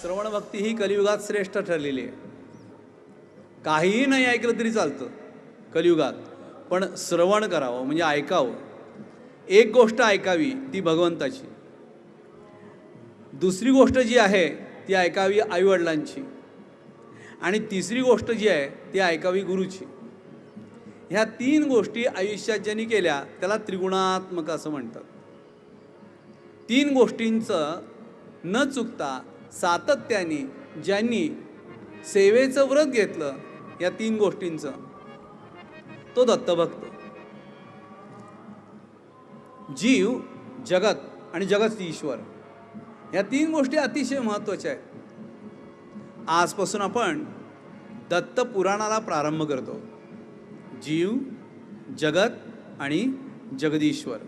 श्रवण भक्ती ही कलियुगात श्रेष्ठ ठरलेली आहे. काहीही नाही ऐकलं तरी चालतं कलियुगात. पण श्रवण करावं म्हणजे ऐकावं. एक गोष्ट ऐकावी ती भगवंताची. दुसरी गोष्ट जी आहे ती ऐकावी आईवडिलांची. आणि तिसरी गोष्ट जी आहे ती ऐकावी गुरुची. ह्या तीन गोष्टी आयुष्यात ज्यांनी केल्या त्याला त्रिगुणात्मक असं म्हणतात. तीन गोष्टींचं न चुकता सातत्याने ज्यांनी सेवेचं व्रत घेतलं या तीन गोष्टींचं. तो दत्तभक्त. जीव जगत आणि जगत ईश्वर. या तीन गोष्टी अतिशय महत्त्वाच्या आहेत. आजपासून आपण दत्त पुराणाला प्रारंभ करतो. जीव जगत आणि जगदीश्वर.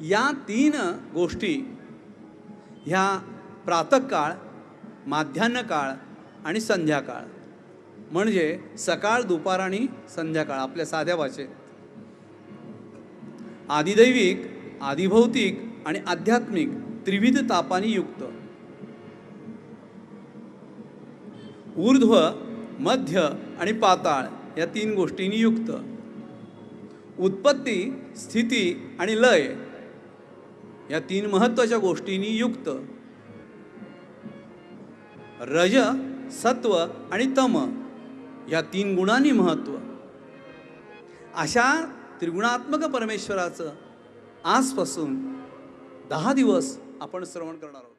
या तीन गोष्टी ह्या प्रातःकाळ माध्यान्हकाळ आणि संध्याकाळ. म्हणजे सकाळ दुपार आणि संध्याकाळ आपल्या साध्या भाषेत. आदिदैविक आदिभौतिक आणि आध्यात्मिक त्रिविध तापाने युक्त. ऊर्ध्व मध्य आणि पाताळ या तीन गोष्टींनी युक्त. उत्पत्ती स्थिती आणि लय या तीन महत्त्वाच्या गोष्टींनी युक्त. रज सत्व आणि तम या तीन गुणांनी महत्त्व. अशा त्रिगुणात्मक परमेश्वराचं आजपासून दहा दिवस आपण श्रवण करणार आहोत.